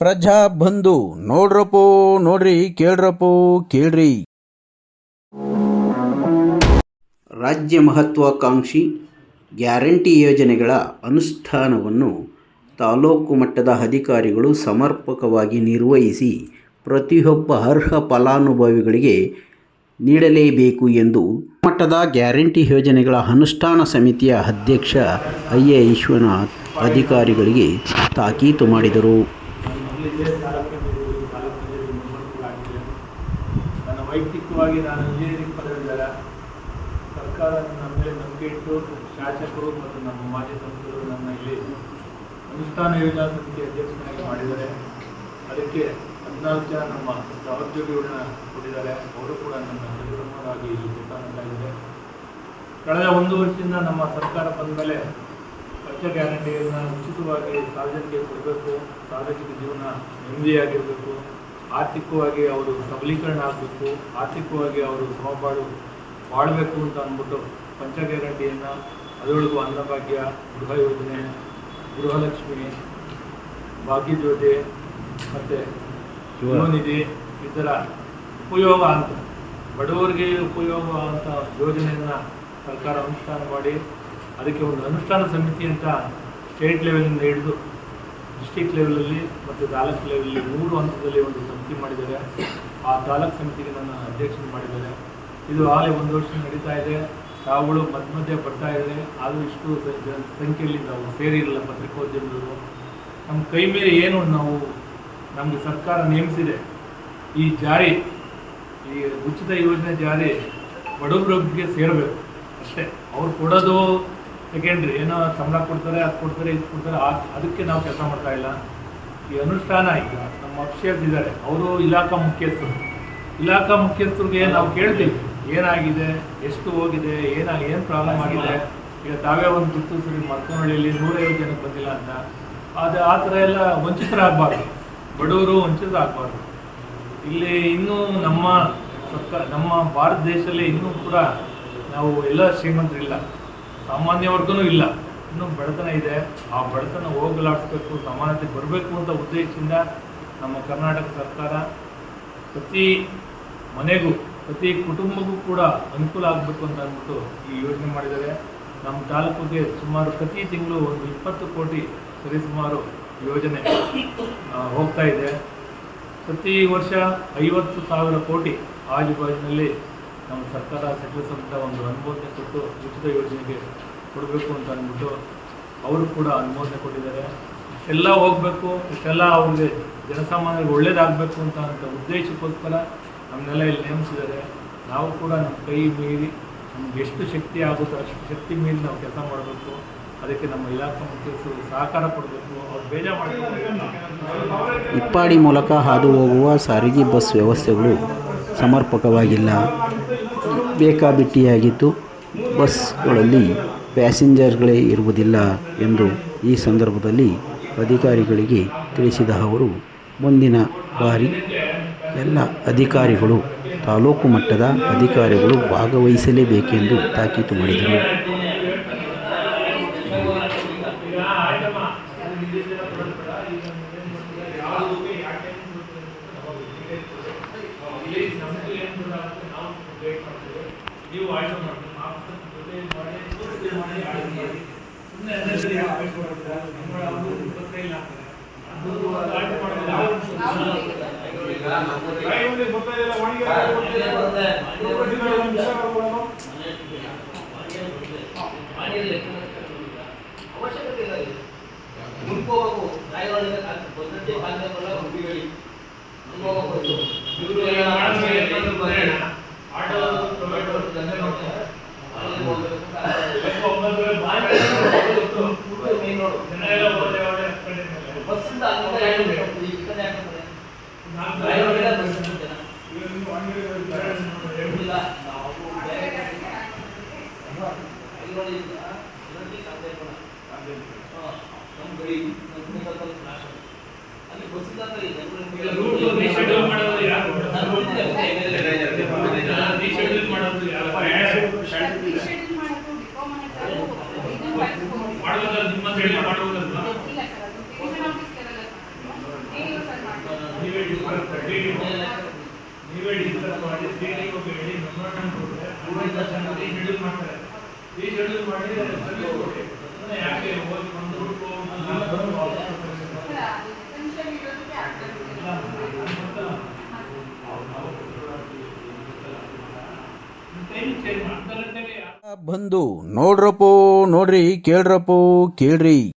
ಪ್ರಜಾ ಬಂಧು, ನೋಡ್ರಪ್ಪೋ, ನೋಡ್ರಿ, ಕೇಳ್ರಪ್ಪೋ, ಕೇಳ್ರಿ. ರಾಜ್ಯ ಮಹತ್ವಾಕಾಂಕ್ಷಿ ಗ್ಯಾರಂಟಿ ಯೋಜನೆಗಳ ಅನುಷ್ಠಾನವನ್ನು ತಾಲೂಕು ಮಟ್ಟದ ಅಧಿಕಾರಿಗಳು ಸಮರ್ಪಕವಾಗಿ ನಿರ್ವಹಿಸಿ ಪ್ರತಿಯೊಬ್ಬ ಅರ್ಹ ಫಲಾನುಭವಿಗಳಿಗೆ ನೀಡಲೇಬೇಕು ಎಂದು ಮಟ್ಟದ ಗ್ಯಾರಂಟಿ ಯೋಜನೆಗಳ ಅನುಷ್ಠಾನ ಸಮಿತಿಯ ಅಧ್ಯಕ್ಷ ಐ ಎ ವಿಶ್ವನಾಥ್ ಅಧಿಕಾರಿಗಳಿಗೆ ತಾಕೀತು ಮಾಡಿದರು. ಮೊದಲಿದ್ದೇ ತಾಲೂಕಿನಲ್ಲಿ ತಾಲೂಕಿನಲ್ಲಿ ಮುಂದುವರೆದಾಗಿದೆ ನನ್ನ ವೈಯಕ್ತಿಕವಾಗಿ ನಾನು ಇಂಜಿನಿಯರಿಂಗ್ ಪದವೀಧರ, ಸರ್ಕಾರ ನನ್ನ ಮೇಲೆ ನಂಬಿಕೆ ಇಟ್ಟು ಶಾಸಕರು ಮತ್ತು ನಮ್ಮ ಮಾಜಿ ಸಂಸದರು ನನ್ನ ಇಲ್ಲಿ ಅನುಷ್ಠಾನ ಯೋಜನಾ ಸಮಿತಿ ಅಧ್ಯಕ್ಷನಾಗಿ ಮಾಡಿದ್ದಾರೆ. ಅದಕ್ಕೆ ಹದಿನಾಲ್ಕು ಜನ ನಮ್ಮ ಸಹೋದ್ಯೋಗಿಗಳನ್ನ ಕೊಟ್ಟಿದ್ದಾರೆ. ಅವರು ಕೂಡ ನನ್ನ ಸರಿಸಮವಾಗಿ ಇಲ್ಲಿ ಕೆಲಸ ಕಳೆದ ಒಂದು ವರ್ಷದಿಂದ ನಮ್ಮ ಸರ್ಕಾರ ಬಂದ ಮೇಲೆ ಪಂಚ ಗ್ಯಾರಂಟಿಯನ್ನು ಉಚಿತವಾಗಿ ಸಾರ್ವಜನಿಕರಿಗೆ ಕೊಡಬೇಕು. ಸಾರ್ವಜನಿಕ ಜೀವನ ನೆಮ್ಮದಿಯಾಗಿರಬೇಕು. ಆರ್ಥಿಕವಾಗಿ ಅವರು ಸಬಲೀಕರಣ ಆಗಬೇಕು. ಆರ್ಥಿಕವಾಗಿ ಅವರು ಸಮಪಾಡು ಬಾಳಬೇಕು ಅಂತ ಅಂದ್ಬಿಟ್ಟು ಪಂಚ ಗ್ಯಾರಂಟಿಯನ್ನು ಅದರೊಳಗೂ ಅನ್ನಭಾಗ್ಯ, ಗೃಹ ಯೋಜನೆ, ಗೃಹಲಕ್ಷ್ಮಿ, ಭಾಗ್ಯಜ್ಯೋತಿ ಮತ್ತು ಯುವನಿಧಿ ಈ ಥರ ಉಪಯೋಗ ಅಂತ ಬಡವರಿಗೆ ಉಪಯೋಗ ಅಂತ ಯೋಜನೆಯನ್ನು ಸರ್ಕಾರ ಅನುಷ್ಠಾನ ಮಾಡಿ ಅದಕ್ಕೆ ಒಂದು ಅನುಷ್ಠಾನ ಸಮಿತಿ ಅಂತ ಸ್ಟೇಟ್ ಲೆವೆಲಿಂದ ಹಿಡಿದು ಡಿಸ್ಟಿಕ್ ಲೆವೆಲಲ್ಲಿ ಮತ್ತು ತಾಲೂಕು ಲೆವೆಲಲ್ಲಿ ಮೂರು ಹಂತದಲ್ಲಿ ಒಂದು ಸಮಿತಿ ಮಾಡಿದ್ದಾರೆ. ಆ ತಾಲೂಕ್ ಸಮಿತಿಗೆ ನನ್ನ ಅಧ್ಯಕ್ಷತೆ ಮಾಡಿದ್ದಾರೆ. ಇದು ಆಗಲೇ ಒಂದು ವರ್ಷ ನಡೀತಾ ಇದೆ. ತಾವುಗಳು ಮಧ್ಯ ಮಧ್ಯೆ ಬರ್ತಾ ಇದ್ದಾರೆ. ಆದರೂ ಇಷ್ಟು ಸಂಖ್ಯೆಯಲ್ಲಿ ನಾವು ಸೇರಿರಲ್ಲ ಪತ್ರಿಕೋದ್ಯಮದವರು. ನಮ್ಮ ಕೈ ಮೇಲೆ ಏನು ನಾವು ನಮಗೆ ಸರ್ಕಾರ ನೇಮಿಸಿದೆ. ಈ ಜಾರಿ, ಈ ಉಚಿತ ಯೋಜನೆ ಜಾರಿ ಬಡವರಿಗೆ ಸೇರಬೇಕು. ಅಷ್ಟೇ. ಅವ್ರು ಕೊಡೋದು ಸೆಕೆಂಡ್ರಿ ಏನೋ ಸಂಬಳ ಕೊಡ್ತಾರೆ, ಅದು ಕೊಡ್ತಾರೆ, ಇದು ಕೊಡ್ತಾರೆ ಅದಕ್ಕೆ ನಾವು ಕೆಲಸ ಮಾಡ್ತಾ ಇಲ್ಲ. ಈ ಅನುಷ್ಠಾನ ಈಗ ನಮ್ಮ ಅಫಿಷಿಯಲ್ಸ್ ಇದ್ದಾರೆ, ಅವರು ಇಲಾಖಾ ಮುಖ್ಯಸ್ಥರು. ಇಲಾಖಾ ಮುಖ್ಯಸ್ಥರಿಗೆ ನಾವು ಕೇಳ್ತೀವಿ, ಏನಾಗಿದೆ, ಎಷ್ಟು ಹೋಗಿದೆ, ಏನ ಏನು ಪ್ರಾಬ್ಲಮ್ ಆಗಿದೆ. ಈಗ ತಾವೇ ಒಂದು ಪುತ್ತೂರು ಮರ್ಕನಹಳ್ಳಿಯಲ್ಲಿ ನೂರೈವತ್ತು ಜನಕ್ಕೆ ಬಂದಿಲ್ಲ ಅಂತ. ಅದು ಆ ಥರ ಎಲ್ಲ ವಂಚಿತರಾಗಬಾರ್ದು. ಬಡವರು ವಂಚಿತರಾಗಬಾರ್ದು. ಇಲ್ಲಿ ಇನ್ನೂ ನಮ್ಮ ಸರ್ಕಾರ ನಮ್ಮ ಭಾರತ ದೇಶದಲ್ಲಿ ಇನ್ನೂ ಕೂಡ ನಾವು ಎಲ್ಲ ಶ್ರೀಮಂತರಿಲ್ಲ. ಸಾಮಾನ್ಯ ವರ್ಗನೂ ಇಲ್ಲ. ಇನ್ನೂ ಬಡತನ ಇದೆ. ಆ ಬಡತನ ಹೋಗಲಾಡಿಸ್ಬೇಕು, ಸಮಾನತೆ ಬರಬೇಕು ಅಂತ ಉದ್ದೇಶದಿಂದ ನಮ್ಮ ಕರ್ನಾಟಕ ಸರ್ಕಾರ ಪ್ರತಿ ಮನೆಗೂ, ಪ್ರತಿ ಕುಟುಂಬಕ್ಕೂ ಕೂಡ ಅನುಕೂಲ ಆಗಬೇಕು ಅಂತ ಅಂದ್ಬಿಟ್ಟು ಈ ಯೋಜನೆ ಮಾಡಿದ್ದಾರೆ. ನಮ್ಮ ತಾಲೂಕಿಗೆ ಸುಮಾರು ಪ್ರತಿ ತಿಂಗಳು ಒಂದು ಇಪ್ಪತ್ತು ಕೋಟಿ ಸರಿಸುಮಾರು ಯೋಜನೆ ಹೋಗ್ತಾ ಇದೆ. ಪ್ರತಿ ವರ್ಷ ಐವತ್ತು ಸಾವಿರ ಕೋಟಿ ಆಜುಬಾಜಿನಲ್ಲಿ ನಮ್ಮ ಸರ್ಕಾರ ಸಚಿವ ಸಂಪುಟ ಒಂದು ಅನುಮೋದನೆ ಕೊಟ್ಟು ಉಚಿತ ಯೋಜನೆಗೆ ಕೊಡಬೇಕು ಅಂತ ಅಂದ್ಬಿಟ್ಟು ಅವರು ಕೂಡ ಅನುಮೋದನೆ ಕೊಟ್ಟಿದ್ದಾರೆ. ಇಷ್ಟೆಲ್ಲ ಹೋಗಬೇಕು, ಇಷ್ಟೆಲ್ಲ ಅವ್ರಿಗೆ ಜನಸಾಮಾನ್ಯರಿಗೆ ಒಳ್ಳೇದಾಗಬೇಕು ಅಂತ ಅಂತ ಉದ್ದೇಶಕ್ಕೋಸ್ಕರ ನಮ್ಮನ್ನೆಲ್ಲ ಇಲ್ಲಿ ನೇಮಿಸಿದ್ದಾರೆ. ನಾವು ಕೂಡ ನಮ್ಮ ಕೈ ಮೀರಿ ನಮ್ಗೆ ಎಷ್ಟು ಶಕ್ತಿ ಆಗುತ್ತೋ ಅಷ್ಟು ಶಕ್ತಿ ಮೀರಿ ನಾವು ಕೆಲಸ ಮಾಡಬೇಕು. ಅದಕ್ಕೆ ನಮ್ಮ ಇಲಾಖಾ ಮುಖ್ಯಸ್ಥರು ಸಹಕಾರ ಕೊಡಬೇಕು. ಅವ್ರು ಬೇಜಾರು ಮಾಡಬೇಕು ಇಪ್ಪಾಡಿ ಮೂಲಕ ಹಾದು ಹೋಗುವ ಸಾರಿಗೆ ಬಸ್ ವ್ಯವಸ್ಥೆಗಳು ಸಮರ್ಪಕವಾಗಿಲ್ಲ. ಬೇಕಾಬಿಟ್ಟಿಯಾಗಿದ್ದು ಬಸ್ಗಳಲ್ಲಿ ಪ್ಯಾಸೆಂಜರ್ಗಳೇ ಇರುವುದಿಲ್ಲ ಎಂದು ಈ ಸಂದರ್ಭದಲ್ಲಿ ಅಧಿಕಾರಿಗಳಿಗೆ ತಿಳಿಸಿದ ಅವರು, ಮುಂದಿನ ಬಾರಿ ಎಲ್ಲ ಅಧಿಕಾರಿಗಳು, ತಾಲೂಕು ಮಟ್ಟದ ಅಧಿಕಾರಿಗಳು ಭಾಗವಹಿಸಲೇಬೇಕೆಂದು ತಾಕೀತು ಮಾಡಿದರು ನೀವು ಆಯ್ಕೆ ಮಾಡಿ ನಿಮ್ಮ ಆಫೀಸರ್ ಜೊತೆ ಮಾಡಿ ಜೊತೆ ಮಾಡಿ ಆಯ್ಕೆ ಮಾಡಿ ಸುಮ್ಮನೆ ಅದರಲ್ಲಿ ಯಾಕೆ ಬೇಕು ಅಂತ ನಮ್ಮ ಅವರು ಇಪ್ಪತ್ತೈದು ಹಾಕ್ತಾರೆ ಅದು ಆಯ್ಕೆ ಮಾಡೋದು ಯಾವ ಡ್ರೈವರ್ಗೆ ಗೊತ್ತಾಗಿಲ್ಲ ವಾಣಿಜ್ಯ ಅವಶ್ಯಕತೆ ಇಲ್ಲ. ಮುಂದ್ಕೋಬೇಕು ಬಂದಂತೆ ಕಾಲದ ಬರಲ್ಲ ಹುಡುಗಿಗಳು ಮುಂದ್ಕೋಬೇಕು ಆಟೋ ಟೊಮೆಟೊ ದಂಧೆ ಮಾಡ್ತಾರೆ ಅಲ್ಲಿ ರೋಡ್ ಜನ ಎಲ್ಲ ಹೋದ್ರೆ ಒಳ್ಳೆ ಅನ್ಕೊಂಡಿರ್ತಾರೆ. ಬಸ್ಸಿಂದ ಅಲ್ಲಿಂದ ಎರಡು ಬೇಕು ಈ ಕಡೆ ಗಾಯಗಳಿಂದ ಗಾಯಗಳು ಬಸ್ ಜನ. ಇಲ್ಲ ನಾವು ಐವಳಿಂದ ಇರಲಿಕ್ಕೆ ಬಂದು ನೋಡ್ರಪ್ಪೋ ನೋಡ್ರಿ ಕೇಳ್ರಪ್ಪೋ ಕೇಳ್ರಿ.